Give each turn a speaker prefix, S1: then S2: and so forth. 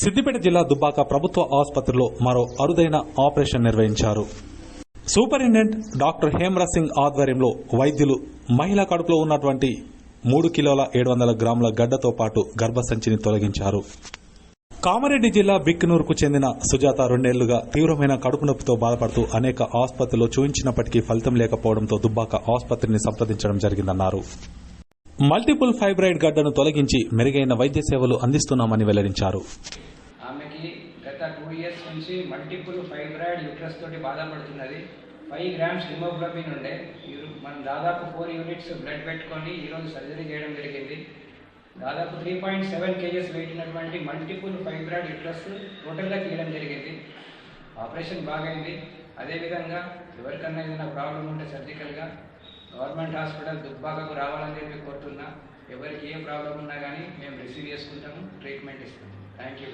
S1: సిద్దిపేట జిల్లా దుబ్బాక ప్రభుత్వ ఆసుపత్రిలో మరో అరుదైన ఆపరేషన్ నిర్వహించారు. సూపరింటెండెంట్ డాక్టర్ హేమ్రా సింగ్ ఆధ్వర్యంలో వైద్యులు మహిళ కడుపులో ఉన్నటువంటి మూడు కిలోల ఏడు వందల గ్రాముల గడ్డతో పాటు గర్భసంచిని తొలగించారు. కామారెడ్డి జిల్లా బిక్నూరుకు చెందిన సుజాత రెండేళ్ళుగా తీవ్రమైన కడుపు నొప్పితో బాధపడుతూ అనేక ఆసుపత్రిలో చూయించినప్పటికీ ఫలితం లేకపోవడంతో దుబ్బాక ఆసుపత్రిని సంప్రదించడం జరిగిందన్నారు. మల్టిపుల్ ఫైబ్రాయిడ్ గడ్డను తొలగించి మెరుగైన వైద్య సేవలు అందిస్తున్నామని వెల్లడించారు.
S2: ఆమెకి గత టూ ఇయర్స్ నుంచి మల్టిపుల్ ఫైబ్రాయిడ్ యూట్రస్ తోటి బాధపడుతున్నది ఫైవ్ గ్రామ్స్ హిమోగ్లోబిన్ ఉండే. మనం దాదాపు ఫోర్ యూనిట్స్ బ్లడ్ పెట్టుకొని ఈరోజు సర్జరీ చేయడం జరిగింది. దాదాపు three point seven kgs weight ఉన్నటువంటి మల్టిపుల్ ఫైబ్రాయిడ్ యూట్రస్ టోటల్గా తీయడం జరిగింది. ఆపరేషన్ బాగైంది. అదేవిధంగా ఎవరికన్నా ఏదైనా ప్రాబ్లం ఉంటే సర్జికల్గా గవర్నమెంట్ హాస్పిటల్ దుబ్బాకకు రావాలని చెప్పి కోరుతున్నా. ఎవరికి ఏ ప్రాబ్లం ఉన్నా కానీ మేము రిసీవ్ చేసుకుంటాము ట్రీట్మెంట్ ఇస్తాము. Thank you